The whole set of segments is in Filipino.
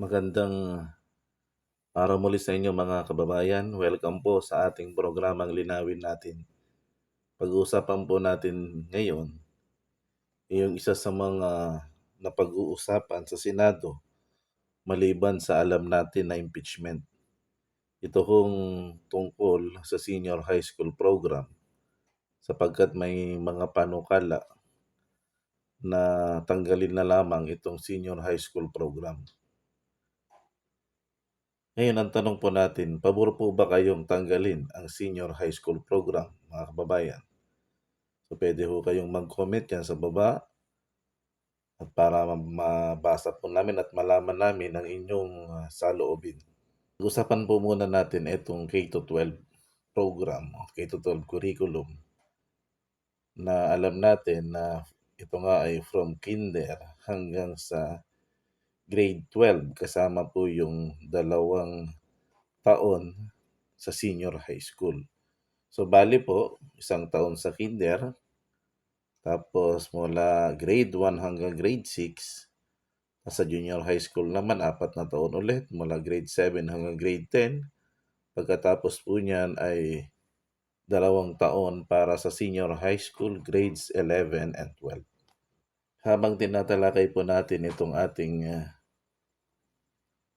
Magandang araw muli sa inyo mga kababayan. Welcome po sa ating programang Linawin Natin. Pag-uusapan po natin ngayon yung isa sa mga napag-uusapan sa Senado maliban sa alam natin na impeachment. Ito kong tungkol sa senior high school program sapagkat may mga panukala na tanggalin na lamang itong senior high school program. Ngayon, ang tanong po natin, pabor po ba kayong tanggalin ang senior high school program, mga kababayan? So, pwede ho kayong mag-comment yan sa baba at para ma- mabasa po namin at malaman namin ang inyong uh, saloobin. Usapan po muna natin itong K-12 program, K-12 curriculum na alam natin na ito nga ay from kinder hanggang sa grade 12 kasama po yung dalawang taon sa senior high school. So bali po, isang taon sa kinder, tapos mula grade 1 hanggang grade 6, sa junior high school naman, apat na taon ulit, mula grade 7 hanggang grade 10. Pagkatapos po niyan ay dalawang taon para sa senior high school, grades 11 and 12. Habang tinatalakay po natin itong ating uh,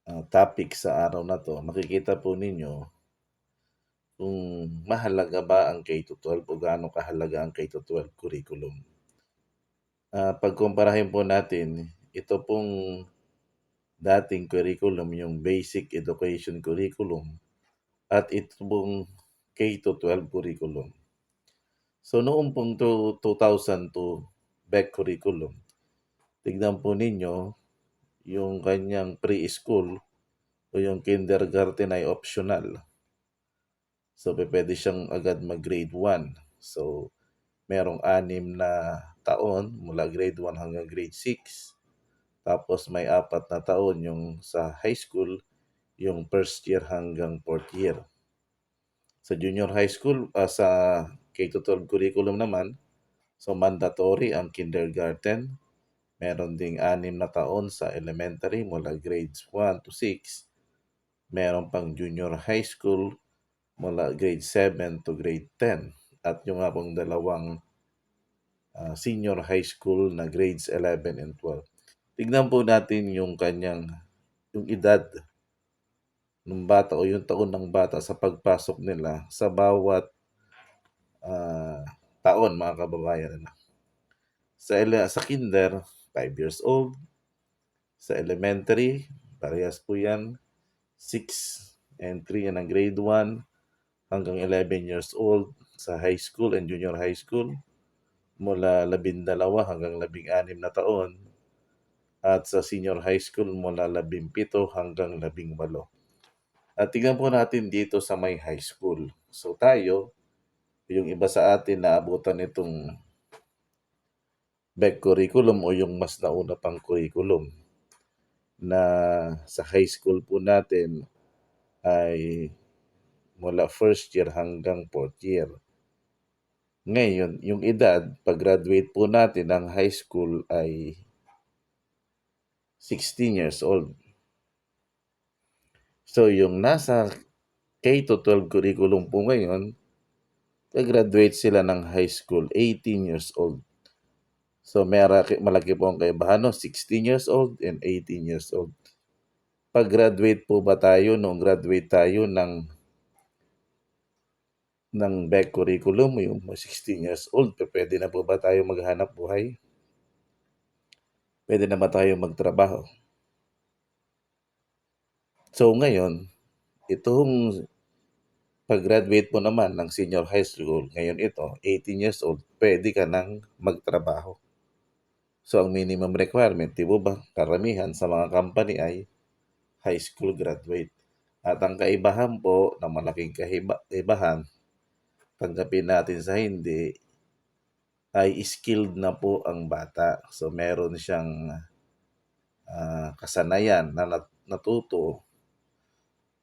uh, topic sa araw na to, makikita po ninyo kung mahalaga ba ang K-12 o gaano kahalaga ang K-12 curriculum. Uh, pagkumparahin po natin, ito pong dating curriculum, yung basic education curriculum, at ito pong K-12 curriculum. So noong pong 2002 BEC curriculum, tignan po ninyo, yung kanyang preschool o yung kindergarten ay optional. So pwede siyang agad mag-grade 1. So merong anim na taon mula grade 1 hanggang grade 6 tapos may apat na taon yung sa high school, yung first year hanggang fourth year. Sa junior high school, uh, sa K-12 curriculum naman, so mandatory ang kindergarten. Meron ding anim na taon sa elementary mula grades 1 to 6. Meron pang junior high school mula grade 7 to grade 10. At yung nga pong dalawang uh, senior high school na grades 11 and 12. Tignan po natin yung kanyang yung edad ng bata o yung taon ng bata sa pagpasok nila sa bawat uh, taon mga kababayan na. Sa sa kinder 5 years old, sa elementary parehas po yan 6 and 3 yan ang grade 1 hanggang 11 years old sa high school and junior high school mula 12 hanggang 16 na taon at sa senior high school mula 17 hanggang 18. At tingnan po natin dito sa may high school. So tayo, yung iba sa atin na abutan itong back curriculum o yung mas nauna pang curriculum na sa high school po natin ay mula first year hanggang fourth year. Ngayon, yung edad, pag-graduate po natin ng high school ay 16 years old. So, yung nasa K-12 curriculum po ngayon, graduate sila ng high school, 18 years old. So, malaki, malaki po ang kaibahan, no? 16 years old and 18 years old. Pag-graduate po ba tayo, nung graduate tayo ng ng back curriculum, yung 16 years old, pwede na po ba tayo maghanap buhay? pwede na ba tayo magtrabaho? So ngayon, itong pag-graduate mo naman ng senior high school, ngayon ito, 18 years old, pwede ka nang magtrabaho. So ang minimum requirement, di ba, karamihan sa mga company ay high school graduate. At ang kaibahan po, ng malaking kaibahan, tanggapin natin sa hindi, ay skilled na po ang bata. So meron siyang uh, kasanayan na natuto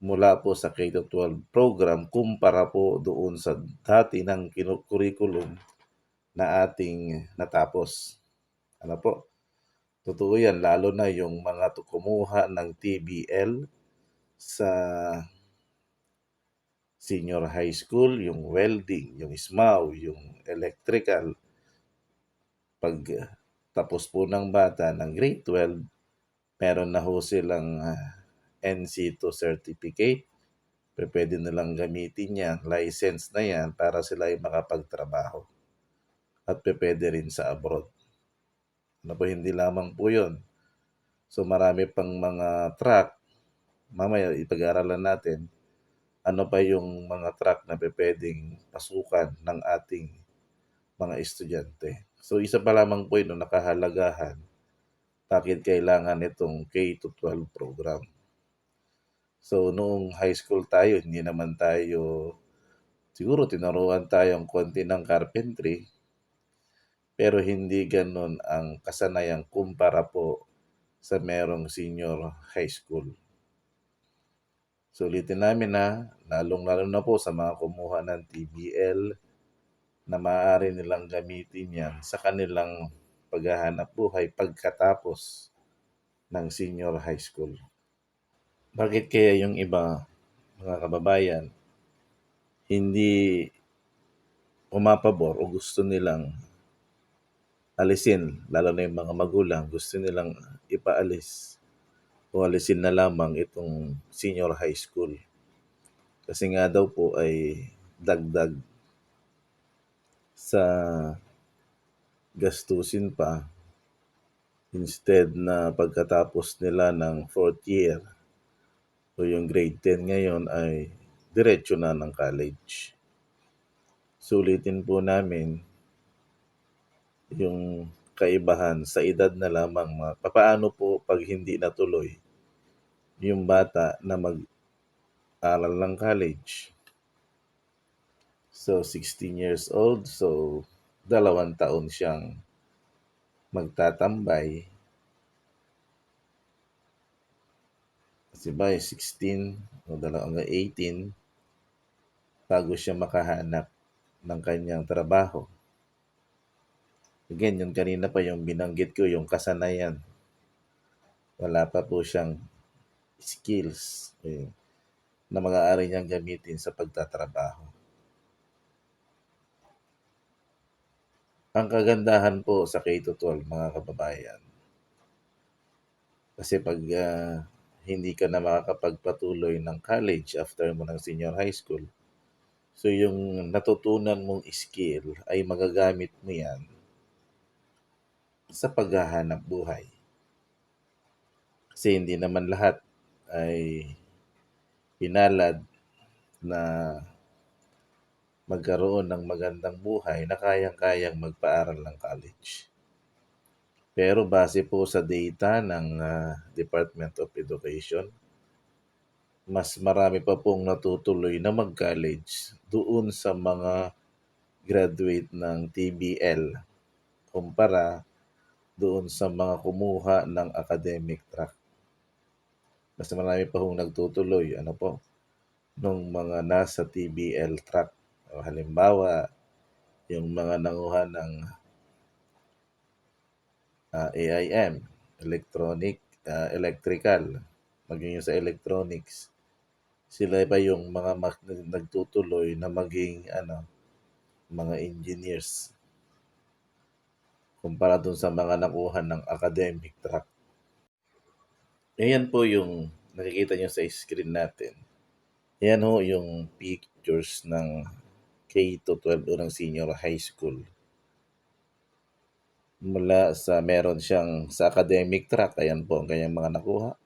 mula po sa K-12 program kumpara po doon sa dati ng curriculum na ating natapos. Ano po? Totoo 'yan lalo na yung mga kumuha ng TBL sa senior high school, yung welding, yung SMAW, yung electrical. 'Pag tapos po ng bata ng grade 12, meron na ho silang, ah, NC2 certificate. Pupuwede nilang gamitin 'yan, license na 'yan para sila ay makapagtrabaho. At pupuwede rin sa abroad. Ano po, hindi lamang po 'yun. So, marami pang mga track, mamaya ipag-aaralan natin, ano pa yung mga track na pupuwedeng pasukan ng ating mga estudyante. So, isa pa lamang po ng nakahalagahan, bakit kailangan itong K-12 program. So, noong high school tayo hindi naman tayo siguro tinuruan tayong konti ng carpentry. Pero hindi gano'n ang kasanayan kumpara po sa merong senior high school. Sulitin namin, ah, lalong-lalo na po sa mga kumuha ng TBL na maaari nilang gamitin 'yan sa kanilang paghahanapbuhay pagkatapos ng senior high school. Bakit kaya yung iba, mga kababayan, hindi pumapabor o gusto nilang alisin, lalo na yung mga magulang, gusto nilang ipaalis o alisin na lamang itong senior high school. Kasi nga daw po ay dagdag sa gastusin pa instead na pagkatapos nila ng 4th year o yung grade 10 ngayon ay diretso na ng college. Sulitin po namin yung kaibahan sa edad na lamang ma papaano po 'pag hindi natuloy yung bata na mag-aral ng college. So, 16 years old, so dalawang taon siyang magtatambay. Kasi ba 16 o dala hanggang 18 bago siya makahanap ng kanyang trabaho. Again, yung kanina pa yung binanggit ko yung kasanayan. Wala pa po siyang skills, eh, na maaari niyang gamitin sa pagtatrabaho. Ang kagandahan po sa K-12 mga kababayan kasi 'pag, ah, hindi ka na makakapagpatuloy ng college after mo ng senior high school, so yung natutunan mong skill ay magagamit mo 'yan sa paghahanapbuhay. Kasi hindi naman lahat ay pinalad na magkaroon ng magandang buhay na kayang-kayang magpaaral ng college. Pero base po sa data ng, ah, Department of Education, mas marami pa pong natutuloy na mag-college doon sa mga graduate ng TBL kumpara doon sa mga kumuha ng academic track. Mas marami pa hong nagtutuloy ano po, nung mga nasa TBL track. O halimbawa, yung mga nanguha ng ah, AIM, electronic, ah, electrical, maging yung sa electronics, sila pa yung mga mak nagtutuloy na maging ano, mga engineers. Kumpara dun sa mga nakuha ng academic track. Ayan po yung nakikita niyo sa screen natin. Yan ho yung pictures ng K-12 o ng senior high school. Mula sa meron siyang sa academic track, ayan po ang kanyang mga nakuha.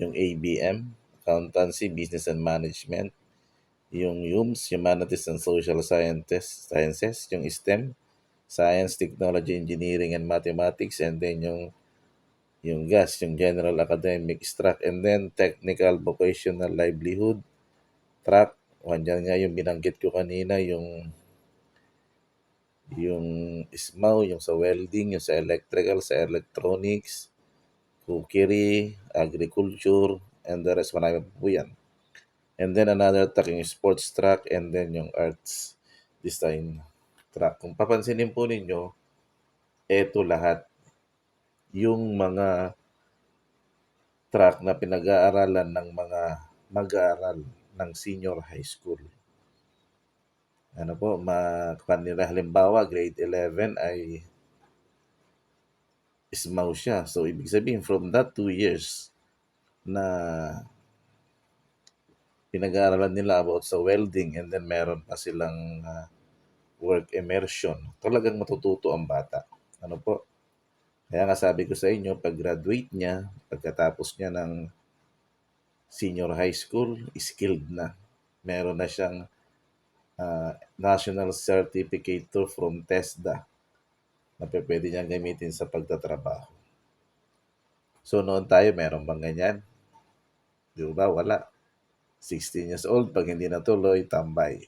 Yung ABM, Accountancy, Business and Management. Yung UMS, Humanities and Social Sciences, Sciences, yung STEM, Science, Technology, Engineering and Mathematics, and then yung yung GAS, yung General Academic Track, and then Technical Vocational Livelihood Track. Andyan nga yung binanggit ko kanina, yung yung SMAW, yung sa welding, yung sa electrical, sa electronics, cookery, agriculture, and the rest, marami po yan. And then another track yung sports track, and then yung arts design track. Kung papansinin po ninyo, eto lahat yung mga track na pinag-aaralan ng mga mag-aaral ng senior high school. Ano po, ma kanila halimbawa grade 11 ay SMAU siya. So, ibig sabihin from that 2 years na pinag-aaralan nila about sa welding and then meron pa silang ah, work immersion. Talagang matututo ang bata. Ano po? Kaya nga sabi ko sa inyo, pag-graduate niya, pagkatapos niya ng senior high school, skilled na. Meron na siyang ah, national certificate from TESDA na pwede niyang gamitin sa pagtatrabaho. So noon tayo, meron bang ganyan? Di ba? Wala. 16 years old, pag hindi natuloy, tambay.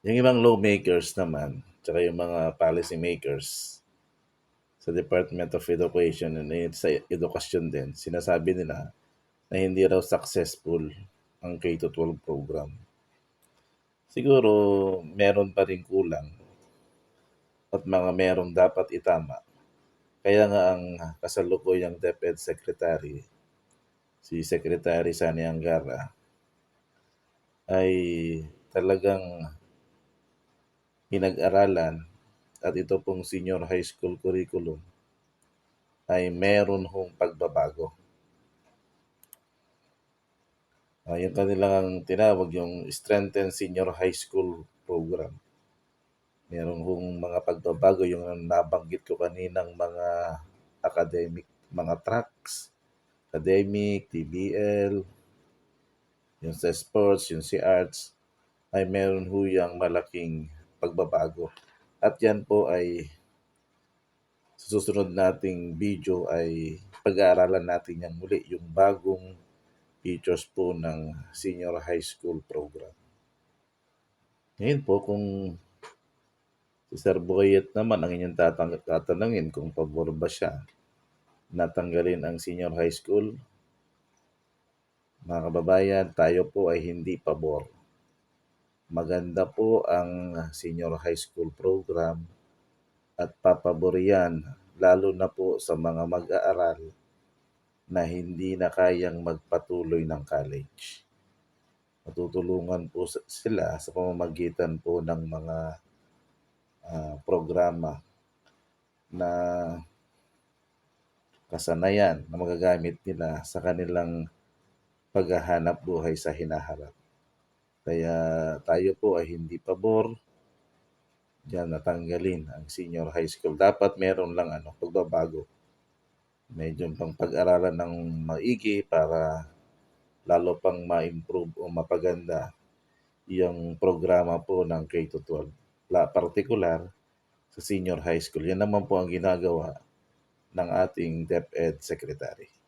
Yung ibang lawmakers naman, tsaka yung mga policy makers sa Department of Education and sa edukasyon din, sinasabi nila na hindi raw successful ang K-12 program. Siguro meron pa rin kulang at mga merong dapat itama. Kaya nga ang kasalukuyang DepEd Secretary, si Secretary Sani Angara, ay talagang pinag-aralan at ito pong senior high school curriculum ay meron hong pagbabago. Ah, yung kanilang tinawag yung Strengthen Senior High School Program. Meron hong mga pagbabago yung nabanggit ko kaninang mga academic, mga tracks, academic, TBL, yung sa sports, yung si arts, ay meron ho yung malaking pagbabago. At yan po ay sa susunod nating video ay pag-aaralan natin yan muli, yung bagong features po ng senior high school program. Ngayon po, kung si Sir Boyet naman ang inyong tatang- tatanungin kung pabor ba siya natanggalin ang senior high school, mga kababayan, tayo po ay hindi pabor. Maganda po ang senior high school program at papabor yan, lalo na po sa mga mag-aaral na hindi na kayang magpatuloy ng college. Matutulungan po sila sa pamamagitan po ng mga ah, programa na kasanayan na magagamit nila sa kanilang paghahanap buhay sa hinaharap. Kaya tayo po ay hindi pabor diyan natanggalin ang senior high school. Dapat meron lang ano, pagbabago. Medyo pang pag-aralan ng maigi para lalo pang ma-improve o mapaganda yung programa po ng K-12. La particular sa senior high school. Yan naman po ang ginagawa ng ating DepEd Secretary.